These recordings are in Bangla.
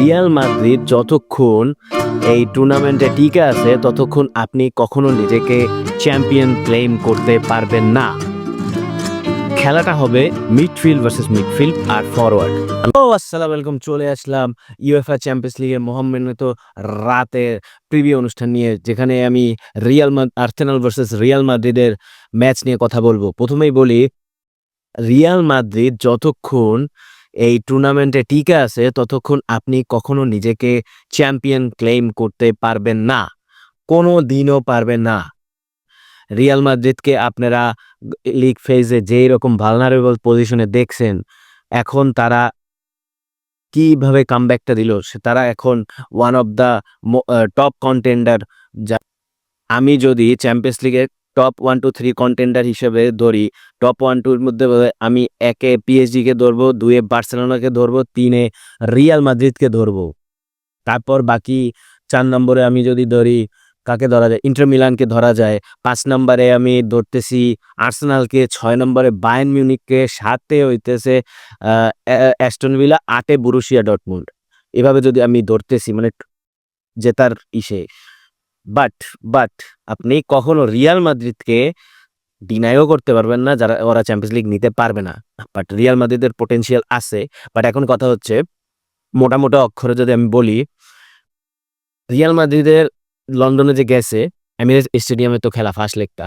রিয়াল মাদ্রিদ যতক্ষণ এই টুর্নামেন্টে টিকে আছে, ততক্ষণ আপনি কখনো নিজেকে চ্যাম্পিয়ন ক্লেম করতে পারবেন না। খেলাটা হবে মিডফিল্ড ভার্সেস মিডফিল্ড আর ফরওয়ার্ড ও আসসালামু আলাইকুম, চলে আসলাম ইউএফএ চ্যাম্পিয়ন্স লিগের মহামেনত রাতের প্রিভিউ অনুষ্ঠান নিয়ে, যেখানে আমি রিয়াল আর্সেনাল ভার্সেস রিয়াল মাদ্রিদের ম্যাচ নিয়ে কথা বলব। প্রথমেই বলি রিয়াল মাদ্রিদ যতক্ষণ এই টুর্নামেন্টে টিকে আছে, ততক্ষণ আপনি কখনো নিজেকে চ্যাম্পিয়ন ক্লেম করতে পারবেন না, কোনো দিনও পারবেন না। রিয়াল মাদ্রিদকে আপনারা লিগ ফেজে যেই রকম ভালনারেবল পজিশনে দেখছেন, এখন তারা কীভাবে কামব্যাকটা দিল, সে তারা এখন one of the top contender যা আমি যদি চ্যাম্পিয়ন্স লিগের top one two three contender হিসেবে ধরি। টপ ওয়ান টুর মধ্যে আমি একে পিএসজিকে ধরবো দুয়ে বার্সেলোনাকে ধরবো তিনে রিয়াল মাদ্রিদকে ধরবো। তারপর বাকি চার নম্বরে আমি যদি ধরি কাকে ধরা যায়? ইন্টার মিলানকে ধরা যায়। পাঁচ নম্বরে আমি ধরতেছি আর্সেনালকে ছয় নম্বরে বায়ান মিউনিককে সাতে হইতেছে আহ, অ্যা- অ্যাস্টন ভিলা আটে বুরুশিয়া ডটমুন্ড। এভাবে যদি আমি ধরতেছি মানে জেতার ইসে। বাট বাট আপনি কখনো রিয়াল মাদ্রিদকে ডিনাইও করতে পারবেন না, যারা, ওরা চ্যাম্পিয়ন্স লিগ নিতে পারবে না। বাট রিয়াল মাদ্রিদের পোটেনশিয়াল আছে। বাট এখন কথা হচ্ছে, মোটা মোটা অক্ষরে যদি আমি বলি রিয়াল মাদ্রিদের লন্ডনে যে গেছে এমিরেটস স্টেডিয়ামে তো খেলা ফার্স্ট লেগটা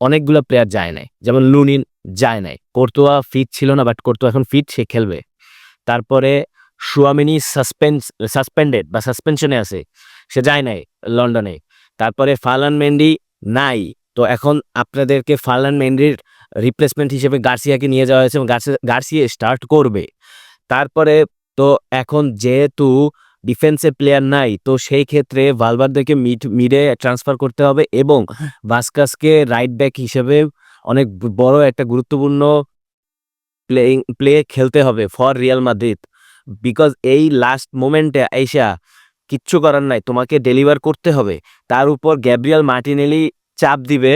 অনেকগুলো প্লেয়ার যায় নাই। যেমন লুনিন যায় নাই। কোর্তোয়া ফিট ছিল না বাট কোর্তোয়া এখন ফিট সে খেলবে। তারপরে সুয়ামিনি সাসপেন্স সাসপেন্ডেড বা সাসপেনশনে আছে, সে যায় নাই লন্ডনে। তারপরে ফালান মেন্ডি নাই। তো এখন আপনাদেরকে ফালান মেন্ডির রিপ্লেসমেন্ট হিসেবে গার্সিয়াকে নিয়ে যাওয়া হয়েছে এবং গার্সি- গার্সিয়া স্টার্ট করবে। তারপরে তো এখন যেহেতু ডিফেন্সে প্লেয়ার নাই, তো সেই ক্ষেত্রে ভালভারদেকে মিড মিডে ট্রান্সফার করতে হবে এবং ভাস্কাসকে রাইট ব্যাক হিসেবে অনেক বড় একটা গুরুত্বপূর্ণ প্লেইং প্লে খেলতে হবে ফর রিয়াল মাদ্রিদ বিকজ এই লাস্ট মোমেন্টে আইসা কিচ্ছু করার নাই, তোমাকে ডেলিভার করতে হবে। তার উপর গ্যাব্রিয়াল মার্টিনেলি চাপ দিবে,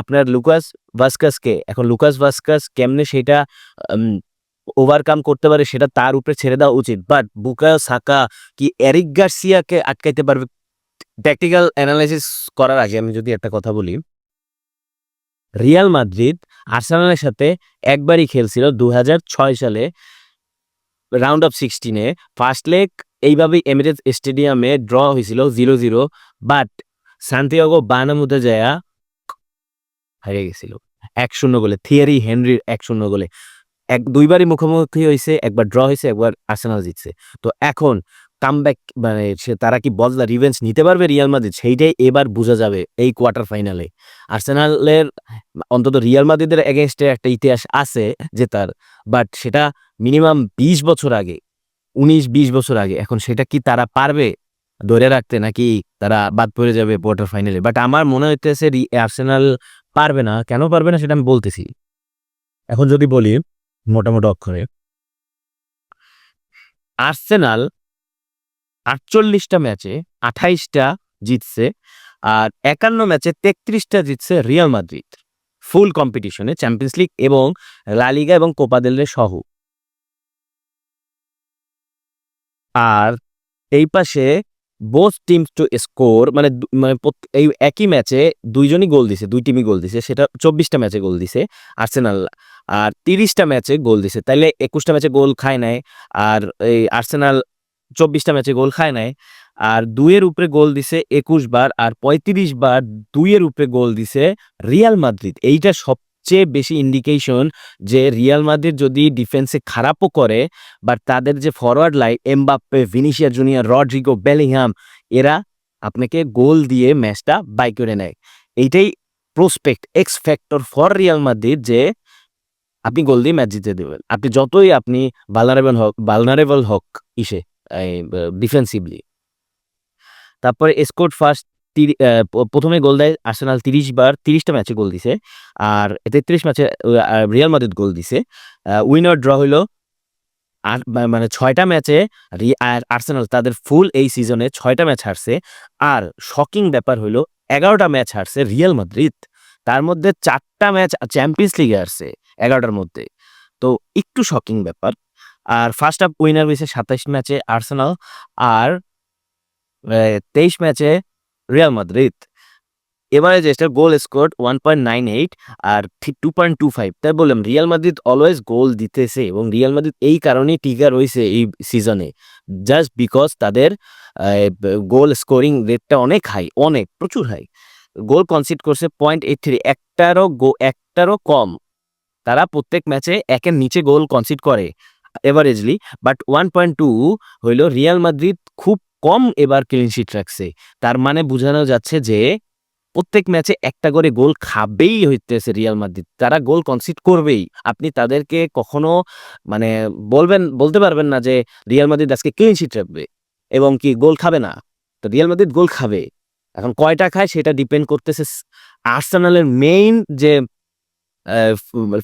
আপনার লুকাস ভাস্কাসকে এখন লুকাস ভাস্কাস কেমনে সেটা ওভারকাম করতে পারে সেটা তার উপরে ছেড়ে দেওয়া উচিত। বাট বুকায়ো সাকা কি এরিক গার্সিয়াকে আটকাইতে পারবে? ট্যাকটিক্যাল অ্যানালাইসিস করার আগে আমি যদি একটা কথা বলি। রিয়াল মাদ্রিদ আর্সেনালের সাথে একবারই খেলছিল দু হাজার ছয় সালে। রাউন্ড অফ সিক্সটিনে ফার্স্ট লেগ এইভাবেই এমিরেটস স্টেডিয়ামে ড্র হয়েছিল জিরো জিরো বাট সান্তিয়াগো বানামুতে যায়া হারিয়ে গেছিল। এক শূন্য গোলে থিয়ারি হেনরির এক শূন্য গোলে। এক, দুইবারই মুখোমুখি হয়েছে, একবার ড্র হয়েছে, একবার আর্সেনাল জিতছে। তো এখন কামব্যাক মানে সে তারা কি বদলা রিভেঞ্জ নিতে পারবে রিয়াল মাদ্রিদ সেইটাই এবার বোঝা যাবে এই কোয়ার্টার ফাইনালে আর্সেনালের অন্তত রিয়াল মাদ্রিদের এগেনস্টে একটা ইতিহাস আছে জেতার বাট সেটা মিনিমাম বিশ বছর আগে, উনিশ বিশ বছর আগে, এখন সেটা কি তারা পারবে ধরে রাখতে নাকি তারা বাদ পড়ে যাবে কোয়ার্টার ফাইনালে বাট আমার মনে হইতেছে আর্সেনাল পারবে না। কেন পারবে না সেটা আমি বলতেছি। এখন যদি বলি মোটামুটি অক্ষরে আর্সেনাল আটচল্লিশটা ম্যাচে আঠাইশটা জিতছে আর একান্ন ম্যাচে তেত্রিশটা জিতছে রিয়াল মাদ্রিদ। ফুল কম্পিটিশনে চ্যাম্পিয়ন্স লিগ এবং লালিগা এবং কোপা দেল রে সহ। আর এই পাশে বোথ টিমস টু স্কোর মানে মানে এই একই ম্যাচে দুইজনই গোল দিছে, দুই টিমই গোল দিছে, সেটা চব্বিশটা ম্যাচে গোল দিছে আর্সেনাল। আর তিরিশটা ম্যাচে গোল দিছে, তাইলে একুশটা ম্যাচে গোল খায় নাই। আর এই আর্সেনাল চব্বিশটা ম্যাচে গোল খায় নাই। আর দুইয়ের উপরে গোল দিছে একুশ বার আর পঁয়ত্রিশ বার দুইয়ের উপরে গোল দিছে রিয়াল মাদ্রিদ। এইটা সবচেয়ে বেশি ইন্ডিকেশন যে রিয়াল মাদ্রিদ যদি ডিফেন্সে খারাপও করে বাট তাদের যে forward line Mbappe Vinicius junior Rodrygo Bellingham এরা আপনাকে গোল দিয়ে ম্যাচটা বাই করে নেয়। এইটাই prospect X factor for Real Madrid যে আপনি গোল দিয়ে ম্যাচ জিতে দেবেন। আপনি যতই আপনি ভালনারেবল হক ভালনারেবল হক ইসে। ডিফেন্সিভলি তারপরে স্কোর ফার্স্ট প্রথমে গোল দেয় আর্সেনাল তিরিশ বার, তিরিশটা ম্যাচে গোল দিছে। আর তেত্রিশ ম্যাচে রিয়াল মাদ্রিদ গোল দিছে। উইনার ড্র হইল আর মানে ছয়টা ম্যাচে আর্সেনাল তাদের ফুল এই সিজনে ছয়টা ম্যাচ হারছে। আর শকিং ব্যাপার হইল এগারোটা ম্যাচ হারছে রিয়াল মাদ্রিদ তার মধ্যে চারটা ম্যাচ চ্যাম্পিয়ন্স লিগে হারছে এগারোটার মধ্যে। তো একটু শকিং ব্যাপার। আর ফার্স্ট হাফ উইনার হয়েছে সাতাইশ ম্যাচে আর্সেনাল আর তেইশ ম্যাচে রিয়াল মাদ্রিদ এবারে যে goal score one point nine eight আর টু পয়েন্ট টু ফাইভ তাই বললাম রিয়াল মাদ্রিদ অলওয়েজ গোল দিতেছে এবং রিয়াল মাদ্রিদ এই কারণেই টিকা রয়েছে এই সিজনে জাস্ট বিকজ তাদের গোল স্কোরিং রেটটা অনেক হাই অনেক, প্রচুর হাই গোল কনসিড করছে পয়েন্ট এইট থ্রি একটারও গো একটারও কম। তারা প্রত্যেক ম্যাচে একের নিচে গোল কনসিড করে। Averagely but one point two হইল রিয়াল মাদ্রিদ খুব কম এবার ক্লিন শিট রাখছে। তার মানে বোঝানো যাচ্ছে যে, প্রত্যেক ম্যাচে একটা করে গোল খাবেই হইতেছে রিয়াল মাদ্রিদ তারা গোল কনসিড করবেই। আপনি তাদেরকে কখনো মানে বলবেন, বলতে পারবেন না যে রিয়াল মাদ্রিদ আজকে ক্লিন শিট রাখবে এবং কি গোল খাবে না? তো রিয়াল মাদ্রিদ গোল খাবে। এখন কয়টা খায় সেটা ডিপেন্ড করতেছে। আর্সেনালের মেইন যে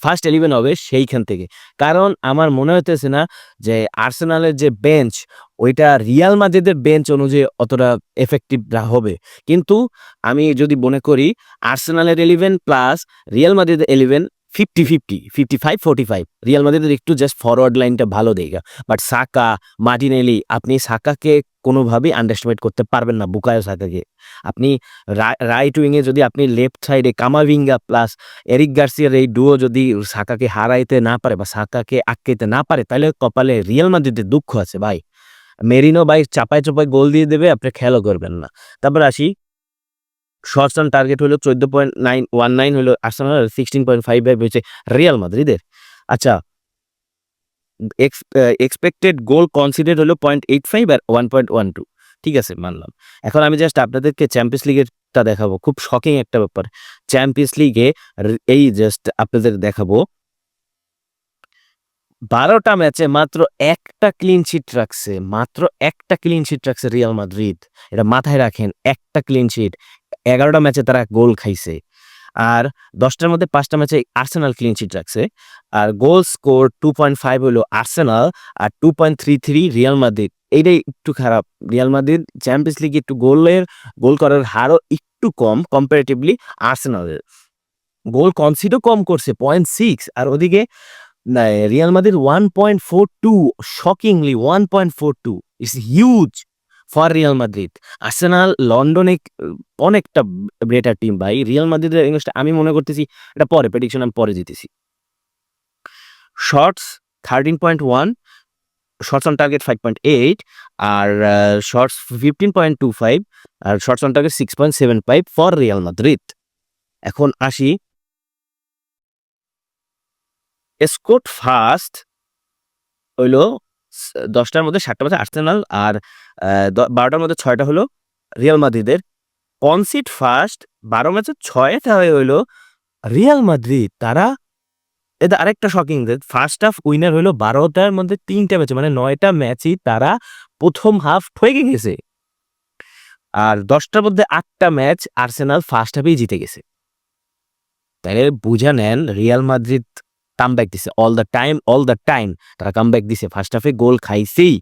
ফার্স্ট ইলেভেন হবে সেইখান থেকে। কারণ আমার মনে হইতেছে না যে আর্সেনালের যে বেঞ্চ ওইটা রিয়াল মাদ্রিদের বেঞ্চ অনুযায়ী অতটা এফেক্টিভ হবে। কিন্তু আমি যদি মনে করি আর্সেনালের ইলেভেন প্লাস রিয়াল মাদ্রিদের eleven fifty fifty fifty five forty five Real মাদ্রিদের একটু জাস্ট ফরওয়ার্ড লাইনটা ভালো দেগা বাট সাকা মার্টিনেলি আপনি সাকাকে কোনোভাবেই আন্ডারস্টিমেট করতে পারবেন না বুকায়ো সাকাকে। আপনি রাইট উইংয়ে যদি আপনি লেফট সাইডে কামাভিঙ্গা প্লাস এরিক গার্সিয়ার এই ডুও যদি সাকাকে হারাইতে না পারে বা সাকাকে আটকাইতে না পারে, তাহলে কপালে রিয়াল মাদ্রিদের দুঃখ আছে ভাই। মেরিনো ভাই চাপায় চাপায় গোল দিয়ে দেবে, আপনি খেয়ালও করবেন না। তারপর আসি শর্টস রান টার্গেট হলো চোদ্দ পয়েন্ট নাইন ওয়ান নাইন হলো Arsenal sixteen point five five হয়েছে রিয়াল মাদ্রিদের। আচ্ছা এক্সপেক্টেড গোল কনসিডার হলো পয়েন্ট এইট ফাইভ আর ওয়ান পয়েন্ট ওয়ান টু ঠিক আছে, মানলাম। এখন আমি জাস্ট আপনাদেরকে চ্যাম্পিয়ন্স লিগেরটা দেখাবো। খুব শকিং একটা ব্যাপার। চ্যাম্পিয়ন্স লিগে এই জাস্ট আপনাদের দেখাবো। বারোটা ম্যাচে মাত্র একটা ক্লিন শিট রাখছে। মাত্র একটা ক্লিন শিট রাখছে রিয়াল মাদ্রিদ এটা মাথায় রাখেন, একটা ক্লিন শিট এগারোটা ম্যাচে তারা গোল খাইছে। আর দশটার মধ্যে পাঁচটা ম্যাচে আর্সেনাল ক্লিন শিট রাখছে। আর goal score two point five হলো আর্সেনাল আর two point three three Real Madrid এইটাই একটু খারাপ। রিয়াল মাদ্রিদ চ্যাম্পিয়ন্স লিগে একটু গোলের গোল করার হারও একটু কম কম্পারেটিভলি আর্সেনালের গোল কনসিডও কম করছে পয়েন্ট সিক্স আর ওদিকে Real Madrid one point four two shockingly one point four two it's huge for Real Madrid Arsenal লন্ডনে অনেকটা বেটার টিম ভাই। রিয়াল মাদ্রিদের ইংলিশটা আমি মনে করতেছি, এটা পরে প্রেডিকশন আমি পরে জিতেছি। Shots thirteen point one shots on target five point eight R shots fifteen point two five R shots on target six point seven five for Real Madrid এখন আসি। স্কোট ফার্স্ট হইল দশটার মধ্যে সাতটা মধ্যে আর্সেনাল আর বারোটার মধ্যে ছয়টা হলো রিয়াল মাদ্রিদের কনসিট ফার্স্ট বারো ম্যাচে ছয়টা হইল রিয়াল মাদ্রিদ তারা, এটা আরেকটা শকিং ফার্স্ট হাফ উইনার হইল বারোটার মধ্যে তিনটা ম্যাচে মানে নয়টা ম্যাচই তারা প্রথম হাফ ঠকে গেছে। আর দশটার মধ্যে আটটা ম্যাচ আর্সেনাল ফার্স্ট হাফেই জিতে গেছে। তাহলে বুঝা নেন রিয়াল মাদ্রিদ কামব্যাক দিছে। All the time all the time তারা কামব্যাক দিছে। ফার্স্ট হাফে গোল খাইছেই।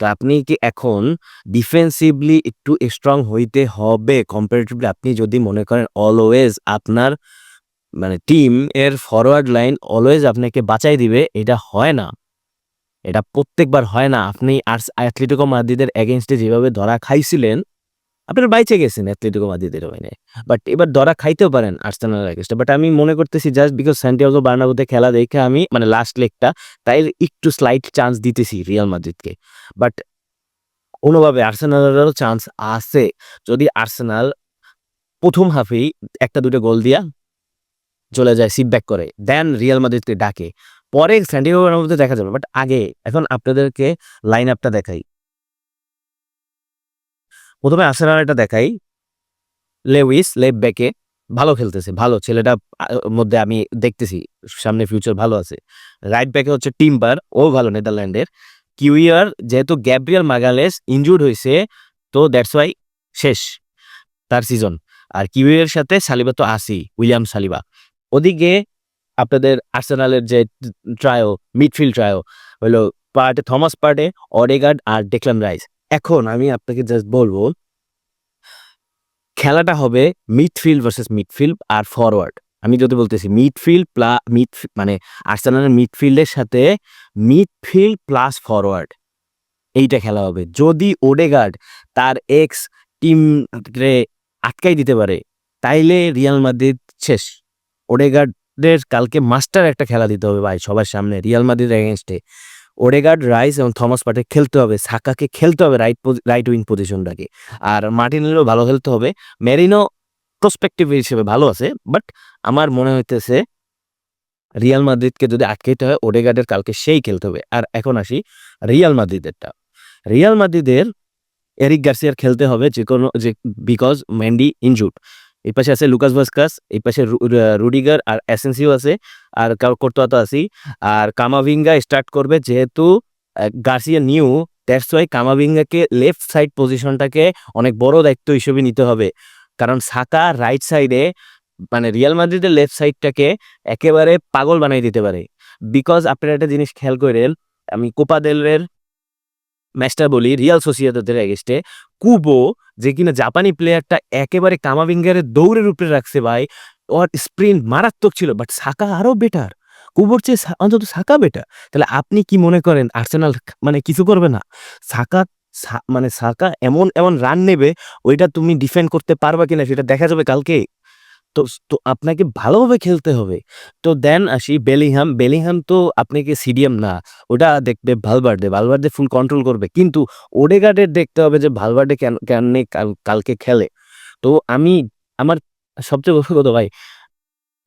তো আপনি কি এখন ডিফেন্সিভলি একটু স্ট্রং হইতে হবে? কম্পারেটিভলি আপনি যদি মনে করেন অলওয়েজ আপনার মানে টিম এর ফরওয়ার্ড লাইন অলওয়েজ আপনাকে বাঁচাই দিবে, এটা হয় না। এটা প্রত্যেকবার হয় না। আপনি আর অ্যাথলেটিকো মাদ্রিদের এগেনস্টে যেভাবে ধরা খাইছিলেন আপনার বাইচে গেছেন অ্যাথলেটিকো মাদ্রিদের ওইনে বাট এবার ধরা খাইতেও পারেন আর্সেনাল এগেনস্টে বাট আমি মনে করতেছি জাস্ট বিকজ স্যান্টিয়াগো বার্নাবুতে খেলা দেখে আমি মানে লাস্ট লেগটা তাই একটু স্লাইট চান্স দিতেছি রিয়াল মাদ্রিদকে বাট কোনোভাবে আর্সেনালেরও চান্স আছে। যদি আর্সেনাল প্রথম হাফেই একটা দুটো গোল দিয়া চলে যায় সিট ব্যাক করে দেন রিয়াল মাদ্রিদকে ডাকে। পরে স্যান্টিয়াগো বার্নাবুতে দেখা যাবে। বাট আগে, এখন আপনাদেরকে লাইন আপটা দেখাই। প্রথমে আর্সেনাল এটা দেখাই। লেউইস লেফ ব্যাকে ভালো খেলতেছে, ভালো। ছেলেটা মধ্যে আমি দেখতেছি, সামনে ফিউচার ভালো আছে। রাইট ব্যাকে হচ্ছে টিম্বার ও ভালো নেদারল্যান্ডের। কিউইয়ার যেহেতু গ্যাব্রিয়াল মাগালেস ইনজুর্ড হয়েছে, তো দ্যাটস ওয়াই শেষ তার সিজন আর কিউইয়ের সাথে সালিবা তো আসি উইলিয়াম সালিবা ওদিকে আপনাদের আর্সেনালের যে ট্রায়ো মিডফিল্ড ট্রায়ো হলো পার্টে থমাস পার্টে অডেগার্ড আর ডেকলাম রাইস এখন আমি আপনাকে জাস্ট বলব, খেলাটা হবে মিডফিল্ড ভার্সেস মিডফিল্ড আর ফরওয়ার্ড আমি যদি বলতেছি মিডফিল্ড প্লা মিড মানে আর্সেনালের মিডফিল্ডের সাথে মিডফিল্ড প্লাস ফরওয়ার্ড এইটা খেলা হবে। যদি ওডেগার্ড তার এক্স টিম রে আটকাই দিতে পারে, তাইলে রিয়াল মাদ্রিদ শেষ। ওডেগার্ডের কালকে মাস্টার একটা খেলা দিতে হবে ভাই সবার সামনে রিয়াল মাদ্রিদ এগেনস্টে ওডেগার্ড রাইস এবং থমাস পার্টে খেলতে হবে সাকাকে খেলতে হবে রাইট রাইট উইং পজিশনটাকে আর মার্টিনেরও ভালো খেলতে হবে মেরিনো প্রসপেক্টিভ হিসেবে ভালো আছে বাট আমার মনে হইতেছে রিয়াল মাদ্রিদকে যদি আটকাইতে হয় ওডেগার্ডের কালকে সেই খেলতে হবে। আর এখন আসি রিয়াল মাদ্রিদেরটা রিয়াল মাদ্রিদের এরিক গার্সিয়ার খেলতে হবে যে কোনো, যে বিকজ মেন্ডি ইনজুড এই পাশে আছে লুকাস ভাস্কাস, এই পাশে রুডিগার আর এসেন্সিও আছে, আর কোর্তোয়া তো আছি। আর কামাভিঙ্গা স্টার্ট করবে যেহেতু গার্সিয়া নিউ দ্যাটস ওয়াই কামাভিঙ্গাকে লেফট সাইড পজিশনটাকে অনেক বড় দায়িত্ব হিসেবে নিতে হবে। কারণ সাকা রাইট সাইডে মানে রিয়াল মাদ্রিদের লেফট সাইডটাকে একেবারে পাগল বানাই দিতে পারে। বিকজ আপনারা একটা জিনিস খেয়াল করেন, আমি কোপা দেলের ম্যাচটা বলি রিয়াল সোসিয়াদের এগেস্টে কুবো, যে কিনা জাপানি প্লেয়ারটা একেবারে কামাভিঙ্গারের দৌড়ের উপরে রাখছে ভাই, ওর স্প্রিন্ট মারাত্মক ছিল বাট সাকা আরও বেটার কুবোর চেয়ে অন্তত সাকা বেটার তাহলে আপনি কি মনে করেন, আর্সেনাল মানে কিছু করবে না? সাকা মানে সাকা এমন এমন রান নেবে, ওইটা তুমি ডিফেন্ড করতে পারবা কিনা সেটা দেখা যাবে কালকে? তো তো আপনাকে ভালোভাবে খেলতে হবে। তো দেন আসি বেলিহাম বেলিহাম তো আপনাকে সিডিএম না, ওটা দেখবে ভালবার্ডে ভালবার্ডে ফুল কন্ট্রোল করবে। কিন্তু ওডেগার্ডের দেখতে হবে যে ভালবার্ডে কেন কেন কাল- কালকে খেলে। তো আমি, আমার সবচেয়ে বড় কথা ভাই,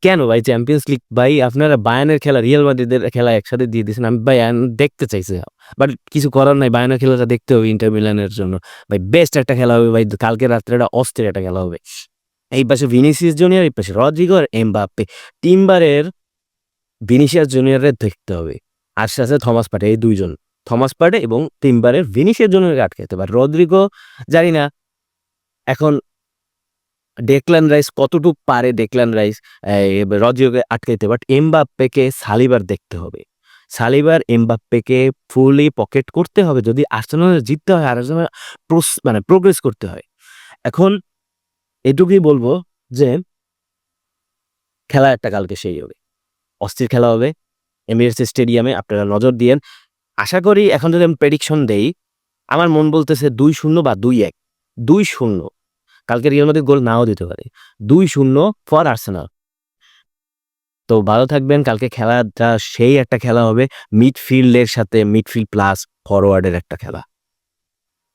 কেন ভাই চ্যাম্পিয়ন্স লিগ ভাই আপনারা বায়ানের খেলা রিয়াল মাদ্রিদের খেলা একসাথে দিয়ে দিয়েছেন, আমি বায়ান দেখতে চাইছি। বাট কিছু করার নাই বায়ানের খেলাটা দেখতে হবে ইন্টার মিলানের জন্য। ভাই বেস্ট একটা খেলা হবে ভাই, কালকে রাত্রে একটা অস্থির একটা খেলা হবে। এই পাশে ভিনিসিয়াস জুনিয়র, এই পাশে রদ্রিগর এমবাপ্পে। টিমবারের ভিনিসিয়াস জুনিয়রের দেখতে হবে। আর সাথে থমাস পাটে, এই দুইজন। থমাস পাটে এবং টিমবারের ভিনিসিয়াস জুনিয়রকে আটকাতে পারে রদ্রিগো জানি না, এখন ডেকলান রাইস কতটুক পারে ডেকলান রাইস রদ্রিগোকে আটকাইতে বাট এমবাপ্পেকে সালিবার দেখতে হবে। সালিবার এমবাপ্পেকে ফুলি পকেট করতে হবে। যদি আর্সেনাল জিততে হয়, আর্সেনাল মানে প্রোগ্রেস করতে হয়। এখন এটুকুই বলব যে খেলা একটা কালকে সেই হবে। অস্থির খেলা হবে। এমিরেটস স্টেডিয়ামে আপনারা নজর দিয়েন। আশা করি এখন যদি আমি প্রেডিকশন দেই, আমার মন বলতেছে দুই শূন্য বা দুই এক। দুই শূন্য। কালকে রিয়াল মাদ্রিদ গোল নাও দিতে পারে। দুই শূন্য ফর আর্সেনাল তো ভালো থাকবেন। কালকে খেলাটা সেই একটা খেলা হবে। মিডফিল্ডের সাথে মিডফিল্ড প্লাস ফরওয়ার্ডের একটা খেলা।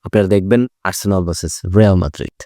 আপনারা দেখবেন আর্সেনাল ভার্সেস রিয়াল মাদ্রিদ